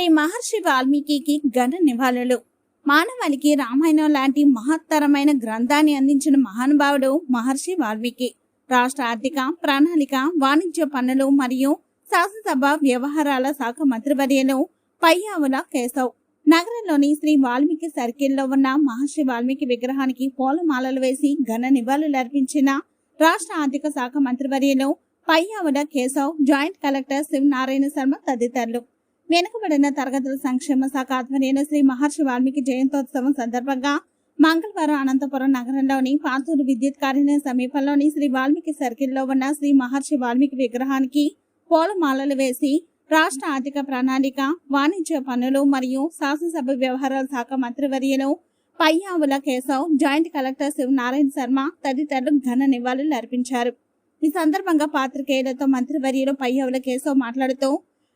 శ్రీ మహర్షి వాల్మీకి ఘన నివాళులు. మానవాళికి రామాయణం లాంటి మహత్తరమైన గ్రంథాన్ని అందించిన మహానుభావుడు మహర్షి వాల్మీకి. రాష్ట్ర ఆర్థిక ప్రణాళిక వాణిజ్య పన్నులు మరియు శాసనసభ వ్యవహారాల శాఖ మంత్రివర్యులు పయ్యావుల కేశవ్. నగరంలోని శ్రీ వాల్మీకి సర్కిల్లో ఉన్న మహర్షి వాల్మీకి విగ్రహానికి పూలమాలలు వేసి ఘన నివాళులు అర్పించిన రాష్ట్ర ఆర్థిక శాఖ మంత్రివర్యులు పయ్యావుల కేశవ్ జాయింట్ కలెక్టర్ శివ నారాయణ శర్మ తదితరులు. వెనుకబడిన తరగతుల సంక్షేమ శాఖ ఆధ్వర్యంలో శ్రీ మహర్షి వాల్మీకి జయంతోత్సవం సందర్భంగా మంగళవారం అనంతపురం నగరంలోని పాతూరు విద్యుత్ కార్యాలయం సమీపంలోని శ్రీ వాల్మీకి సర్కిల్లో ఉన్న శ్రీ మహర్షి వాల్మీకి విగ్రహానికి పూలమాలలు వేసి రాష్ట్ర ఆర్థిక ప్రణాళిక వాణిజ్య పనులు మరియు శాసనసభ వ్యవహారాల శాఖ మంత్రివర్యులు పయ్యావుల కేశవ్ జాయింట్ కలెక్టర్ శివ నారాయణ శర్మ తదితరులు ఘన నివాళులు అర్పించారు. ఈ సందర్భంగా పాత్రికేయులతో మంత్రివర్యులు పయ్యావుల కేశవ్ మాట్లాడుతూ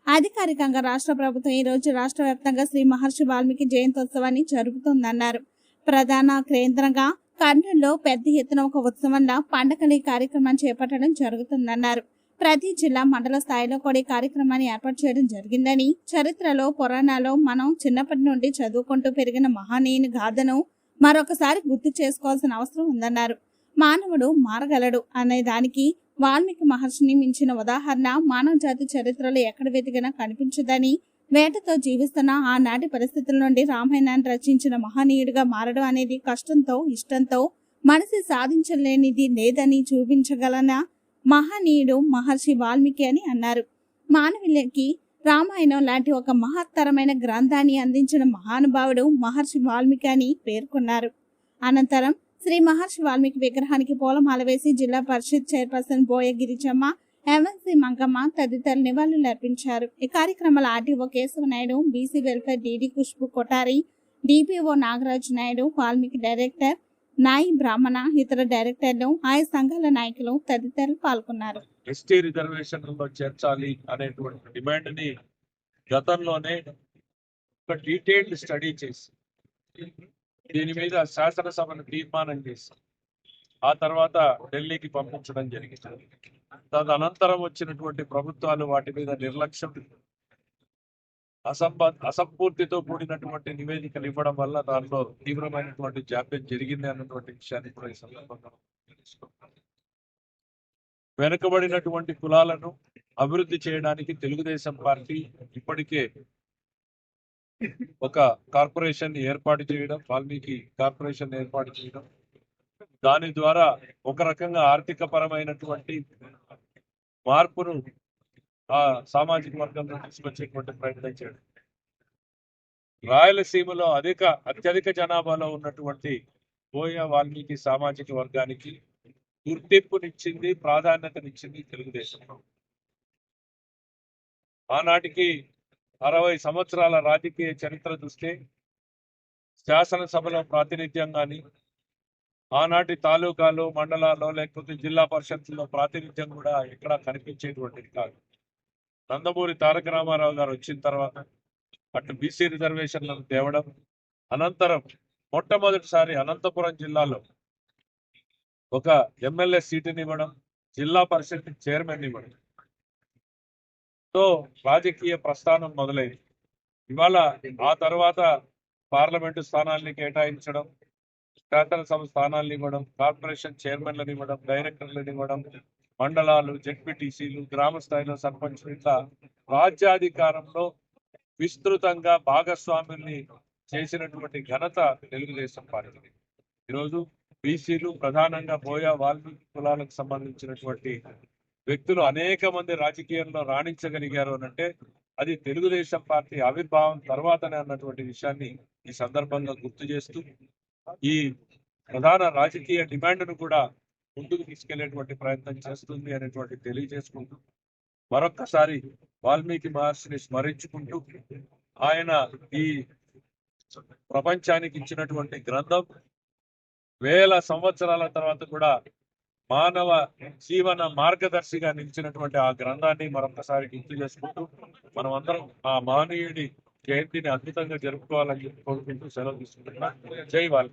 అధికారికంగా రాష్ట్ర ప్రభుత్వం ఈ రోజు రాష్ట్ర వ్యాప్తంగా శ్రీ మహర్షి వాల్మీకి జయంతోత్సవాన్ని జరుపుతోందన్నారు. ప్రధాన కేంద్రంగా కర్నూలులో పెద్ద ఎత్తున ఒక ఉత్సవంలో పండగల ఈ కార్యక్రమాన్ని చేపట్టడం జరుగుతుందన్నారు. ప్రతి జిల్లా మండల స్థాయిలో కూడా ఈ కార్యక్రమాన్ని ఏర్పాటు చేయడం జరిగిందని చరిత్రలో పురాణాలో మనం చిన్నప్పటి నుండి చదువుకుంటూ పెరిగిన మహనీయుని గాథను మరొకసారి గుర్తు చేసుకోవాల్సిన అవసరం ఉందన్నారు. మానవుడు మారగలడు అనే దానికి వాల్మీకి మహర్షిని మించిన ఉదాహరణ మానవ జాతి చరిత్రలో ఎక్కడ వెతికినా కనిపించదని వేటతో జీవిస్తున్న ఆనాటి పరిస్థితుల నుండి రామాయణాన్ని రచించిన మహనీయుడిగా మారడం అనేది కష్టంతో ఇష్టంతో మనసు సాధించలేనిది లేదని చూపించగలన మహనీయుడు మహర్షి వాల్మీకి అని అన్నారు. మానవులకి రామాయణం లాంటి ఒక మహత్తరమైన గ్రంథాన్ని అందించిన మహానుభావుడు మహర్షి వాల్మీకి అని పేర్కొన్నారు. అనంతరం శ్రీ మహర్షి వాల్మీకి విగ్రహానికి పూలమాల వేసి జిల్లా పరిషత్ చైర్పర్సన్ బోయ గిరిజమ్మ ఎంఎన్సీ మంగమ్మ తదితరులు నివాళులు అర్పించారు. ఈ కార్యక్రమంలో RTO Keshava Naidu BC welfare DD Khushbu Kotari DPO Nagaraju Naidu Valmiki director Nayi Brahmana ఇతర డైరెక్టర్లు ఆయా సంఘాల నాయకులు తదితరులు పాల్గొన్నారు. ఎస్టీ రిజర్వేషన్లలో చేర్చాలి అనేటువంటి డిమాండ్ని గతంలోనే ఒక డీటెయిల్డ్ స్టడీ చేసి దీని మీద శాసనసభను తీర్మానం చేసి ఆ తర్వాత ఢిల్లీకి పంపించడం జరిగింది. తదనంతరం వచ్చినటువంటి ప్రభుత్వాలు వాటి మీద నిర్లక్ష్యం అసంబ అసంపూర్తితో కూడినటువంటి నివేదికలు ఇవ్వడం వల్ల దానిలో తీవ్రమైనటువంటి జాప్యం జరిగింది అన్నటువంటి విషయాన్ని కూడా ఈ సందర్భంగా వెనుకబడినటువంటి కులాలను అభివృద్ధి చేయడానికి తెలుగుదేశం పార్టీ ఇప్పటికే ఒక కార్పొరేషన్ ఏర్పాటు చేయడం వాల్మీకి కార్పొరేషన్ ఏర్పాటు చేయడం దాని ద్వారా ఒక రకంగా ఆర్థిక పరమైనటువంటి మార్పును ఆ సామాజిక వర్గంలో తీసుకొచ్చేటువంటి ప్రయత్నం చేయడం. రాయలసీమలో అధిక అత్యధిక జనాభాలో ఉన్నటువంటి బోయ వాల్మీకి సామాజిక వర్గానికి గుర్తింపునిచ్చింది ప్రాధాన్యతనిచ్చింది తెలుగుదేశం. ఆనాటికి అరవై సంవత్సరాల రాజకీయ చరిత్ర చూస్తే శాసనసభలో ప్రాతినిధ్యం కానీ ఆనాటి తాలూకాలు మండలాల్లో లేకపోతే జిల్లా పరిషత్లో ప్రాతినిధ్యం కూడా ఎక్కడా కనిపించేటువంటిది కాదు. నందమూరి తారక రామారావు గారు వచ్చిన తర్వాత అటు బీసీ రిజర్వేషన్లను తేవడం అనంతరం మొట్టమొదటిసారి అనంతపురం జిల్లాలో ఒక ఎమ్మెల్యే సీటుని ఇవ్వడం జిల్లా పరిషత్ చైర్మన్ ఇవ్వడం తో రాజకీయ ప్రస్థానం మొదలైంది. ఇవాళ ఆ తర్వాత పార్లమెంటు స్థానాల్ని కేటాయించడం శాసనసభ స్థానాలను ఇవ్వడం కార్పొరేషన్ చైర్మన్లను ఇవ్వడం డైరెక్టర్లను ఇవ్వడం మండలాలు జెడ్పీటీసీలు గ్రామ స్థాయిలో సర్పంచ్ ఇట్లా రాజ్యాధికారంలో విస్తృతంగా భాగస్వాముల్ని చేసినటువంటి ఘనత తెలుగుదేశం పార్టీ. ఈరోజు బీసీలు ప్రధానంగా బోయా వాల్మీకి కులాలకు సంబంధించినటువంటి వ్యక్తులు అనేక మంది రాజకీయంలో రాణించగలిగారు అని అంటే అది తెలుగుదేశం పార్టీ ఆవిర్భావం తర్వాతనే అన్నటువంటి విషయాన్ని ఈ సందర్భంగా గుర్తు చేస్తూ ఈ ప్రధాన రాజకీయ డిమాండ్ను కూడా ముందుకు తీసుకెళ్ళేటువంటి ప్రయత్నం చేస్తుంది అనేటువంటి తెలియజేసుకుంటూ మరొక్కసారి వాల్మీకి మహర్షిని స్మరించుకుంటూ ఆయన ఈ ప్రపంచానికి ఇచ్చినటువంటి గ్రంథం వేల సంవత్సరాల తర్వాత కూడా మానవ జీవన మార్గదర్శిగా నిలిచినటువంటి ఆ గ్రంథాన్ని మరొకసారి గుర్తు చేసుకుంటూ మనం అందరం ఆ మహనీయుడి జయంతిని అద్భుతంగా జరుపుకోవాలని చెప్పి కోరుకుంటూ సెలవు తీసుకుంటున్నా. జై వాళ్ళు